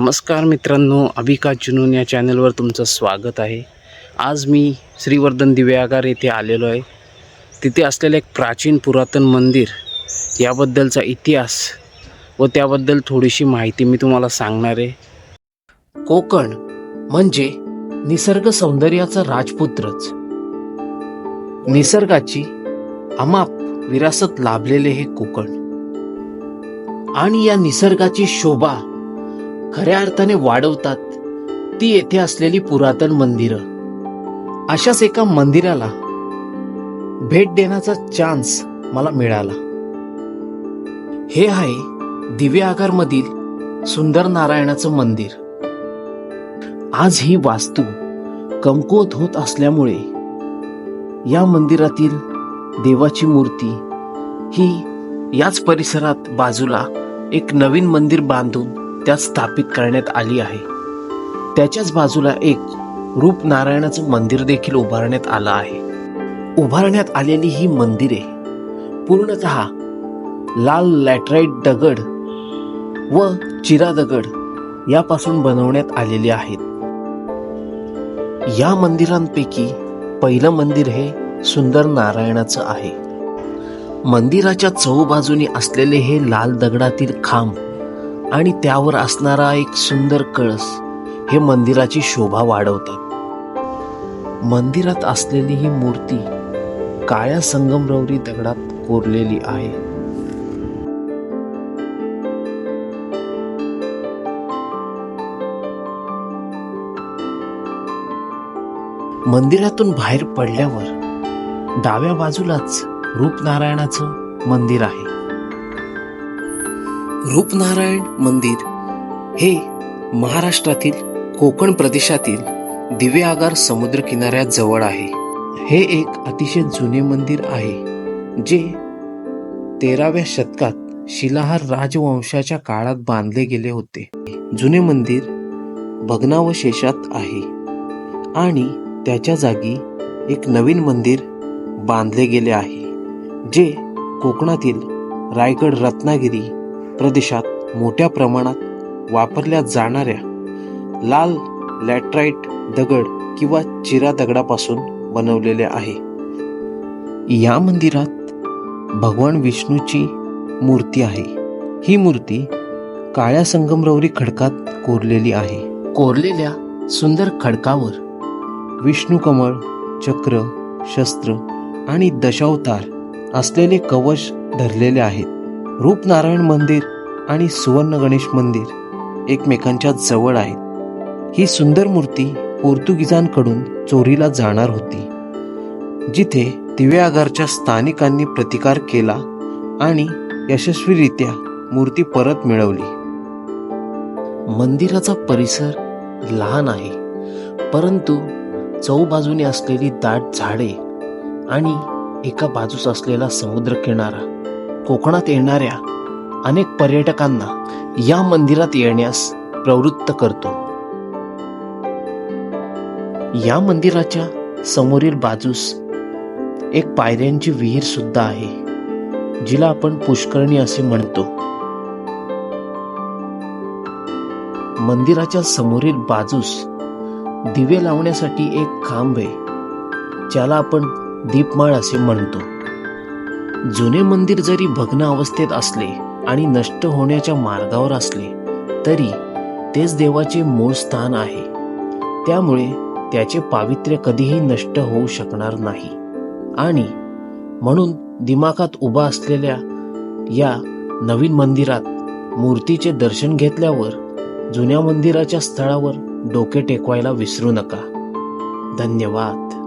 नमस्कार मित्रांनो अभिका जुनून या चॅनलवर तुमचं स्वागत आहे. आज मी श्रीवर्धन दिव्यागार येथे आलेलो आहे. तिथे असलेलं एक प्राचीन पुरातन मंदिर याबद्दलचा इतिहास व त्याबद्दल थोडीशी माहिती मी तुम्हाला सांगणार आहे. कोकण म्हणजे निसर्ग सौंदर्याचा राजपुत्रच. निसर्गाची अमाप विरासत लाभलेले हे कोकण. आणि या निसर्गाची शोभा खऱ्या अर्थाने वाढवतात. ती येथे असलेली पुरातन मंदिरं. अशाच एका मंदिराला भेट देण्याचा चान्स मला मिळाला. हे आहे दिव्य आगारमधील सुंदर नारायणाचं मंदिर. आज ही वास्तू कमकुवत होत असल्यामुळे या मंदिरातील देवाची मूर्ती ही याच परिसरात बाजूला एक नवीन मंदिर बांधून त्यात स्थापित करण्यात आली आहे. त्याच्याच बाजूला एक रूपनारायणाचं मंदिर देखील उभारण्यात आलं आहे. उभारण्यात आलेली ही मंदिरे पूर्णत लाल लॅटराईट दगड व चिरा दगड यापासून बनवण्यात आलेली आहेत. या मंदिरांपैकी पहिलं मंदिर हे सुंदर नारायणाचं आहे. मंदिराच्या चौबाजूनी असलेले हे लाल दगडातील खांब आणि त्यावर असणारा एक सुंदर कळस हे मंदिराची शोभा वाढवतात. मंदिरात असलेली ही मूर्ती काळ्या संगमरवरी दगडात कोरलेली आहे. मंदिरातून बाहेर पडल्यावर डाव्या बाजूलाच रूपनारायणाचं मंदिर आहे. रूपनारायण मंदिर हे महाराष्ट्रातील कोकण प्रदेशातील दिवे आगार समुद्र किनाऱ्याजवळ आहे. हे एक अतिशय जुने मंदिर आहे जे तेराव्या शतकात शिलाहार राजवंशाच्या काळात बांधले गेले होते. जुने मंदिर भग्नावशेषात आहे आणि त्याच्या जागी एक नवीन मंदिर बांधले गेले आहे जे कोकणातील रायगड रत्नागिरी प्रदेशात मोठ्या प्रमाणात वापरल्या जाणाऱ्या लाल लॅटराइट दगड किंवा चिरा दगडापासून बनवलेले आहे. या मंदिरात भगवान विष्णूची मूर्ती आहे. ही मूर्ती काळ्या संगमरवरी खडकात कोरलेली आहे. कोरलेल्या सुंदर खडकावर विष्णू कमळ चक्र शस्त्र आणि दशावतार असलेले कवच धरलेले आहेत. रूपनारायण मंदिर आणि सुवर्ण गणेश मंदिर एकमेकांच्या जवळ आहेत. ही सुंदर मूर्ती पोर्तुगीजांकडून चोरीला जाणार होती. जिथे दिव्याआगारच्या स्थानिकांनी प्रतिकार केला आणि यशस्वीरित्या मूर्ती परत मिळवली. मंदिराचा परिसर लहान आहे परंतु चौबाजूने असलेली दाट झाडे आणि एका बाजूस असलेला समुद्र किनारा कोकणात येणाऱ्या अनेक पर्यटकांना या मंदिरात येण्यास प्रवृत्त करतो. या मंदिराच्या समोरील बाजूस एक पायऱ्यांची विहीर सुद्धा आहे जिला आपण पुष्करणी असे म्हणतो. मंदिराच्या समोरील बाजूस दिवे लावण्यासाठी एक खांब आहे ज्याला आपण दीपमाळ असे म्हणतो. जुने मंदिर जरी भग्न अवस्थेत असले आणि नष्ट होण्याच्या मार्गावर असले तरी तेच देवाचे मूळ स्थान आहे. त्यामुळे त्याचे पावित्र्य कधीही नष्ट होऊ शकणार नाही. आणि म्हणून दिमाखात उभा असलेल्या या नवीन मंदिरात मूर्तीचे दर्शन घेतल्यावर जुन्या मंदिराच्या स्थळावर डोके टेकवायला विसरू नका. धन्यवाद.